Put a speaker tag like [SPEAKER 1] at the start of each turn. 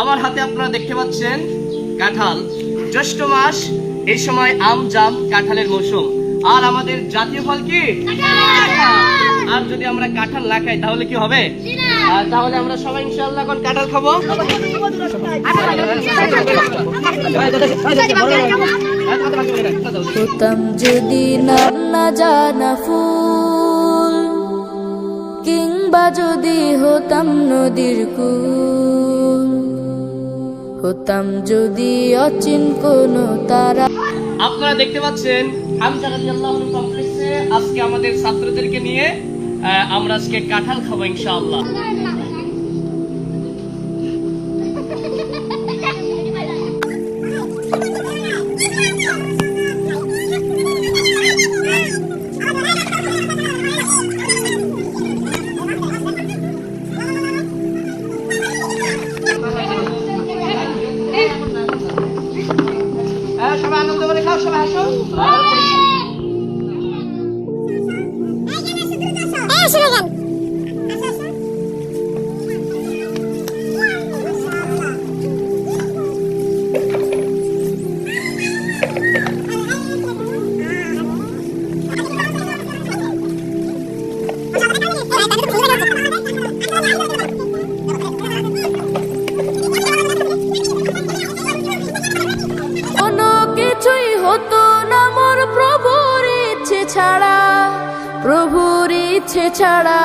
[SPEAKER 1] আমার হাতে আপনারা দেখতে পাচ্ছেন কাঁঠাল। জ্যৈষ্ঠ মাস এই সময় আম জাম কাঁঠালের মৌসুম। আর আমাদের জাতীয় ফল কি? আর যদি আমরা কাঁঠাল না খাই তাহলে কি হবে? আর তাহলে আমরা সবাই ইনশাআল্লাহ এখন কাঁঠাল খাব।
[SPEAKER 2] হতাম যদি নাম না জানা ফুল কিংবা যদি হতাম নদীর কুল হতাম যদি অচিন কোন তারা।
[SPEAKER 1] আপনারা দেখতে পাচ্ছেন আজকে আমাদের ছাত্রদেরকে নিয়ে আমরা আজকে কাঁঠাল খাব ইনশাআল্লাহ। সবাই আনন্দ করে খাও সবাই আসো।
[SPEAKER 2] হতো না মোর প্রভুর ইচ্ছে ছাড়া প্রভুর ইচ্ছে ছাড়া